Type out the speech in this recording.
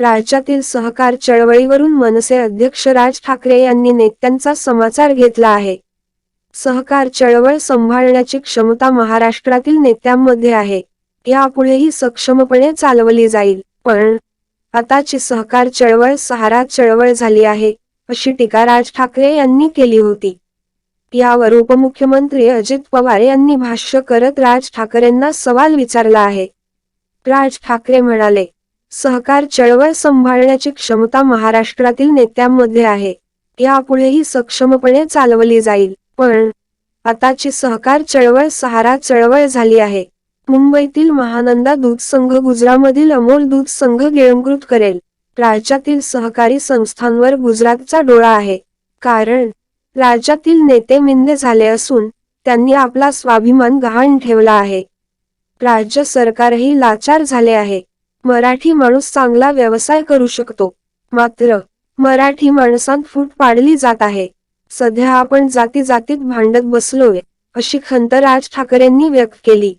राज्यातील सहकार चळवळीवरून मनसे अध्यक्ष राज ठाकरे यांनी नेत्यांचा समाचार घेतला आहे. सहकार चळवळ सांभाळण्याची क्षमता महाराष्ट्रातील नेत्यांमध्ये आहे. यापुढेही सक्षमपणे चालवली जाईल. पण आताची सहकार चळवळ सहारा चळवळ झाली आहे अशी टीका राज ठाकरे यांनी केली होती. यावर उपमुख्यमंत्री अजित पवार यांनी भाष्य करत राज ठाकरेंना सवाल विचारला आहे. राज ठाकरे म्हणाले सहकार चळवळ सांभाळण्याची क्षमता महाराष्ट्रातील नेत्यांमध्ये आहे. यापुढेही सक्षमपणे चालवली जाईल. पण आताची सहकार चळवळ सहारा चळवळ झाली आहे. मुंबईतील महानंदा दूध संघ गुजरामधील अमोल दूध संघ गिळंकृत करेल. राज्यातील सहकारी संस्थांवर गुजरातचा डोळा आहे. कारण राज्यातील नेते मिंदे झाले असून त्यांनी आपला स्वाभिमान गहाण ठेवला आहे. राज्य सरकारही लाचार झाले आहे. मराठी माणूस चांगला व्यवसाय करू शकतो. मात्र मराठी माणसांत फूट पाडली जात आहे. सध्या आपण जाती जातीत भांडत बसलोय अशी खंत राज ठाकरेंनी व्यक्त केली.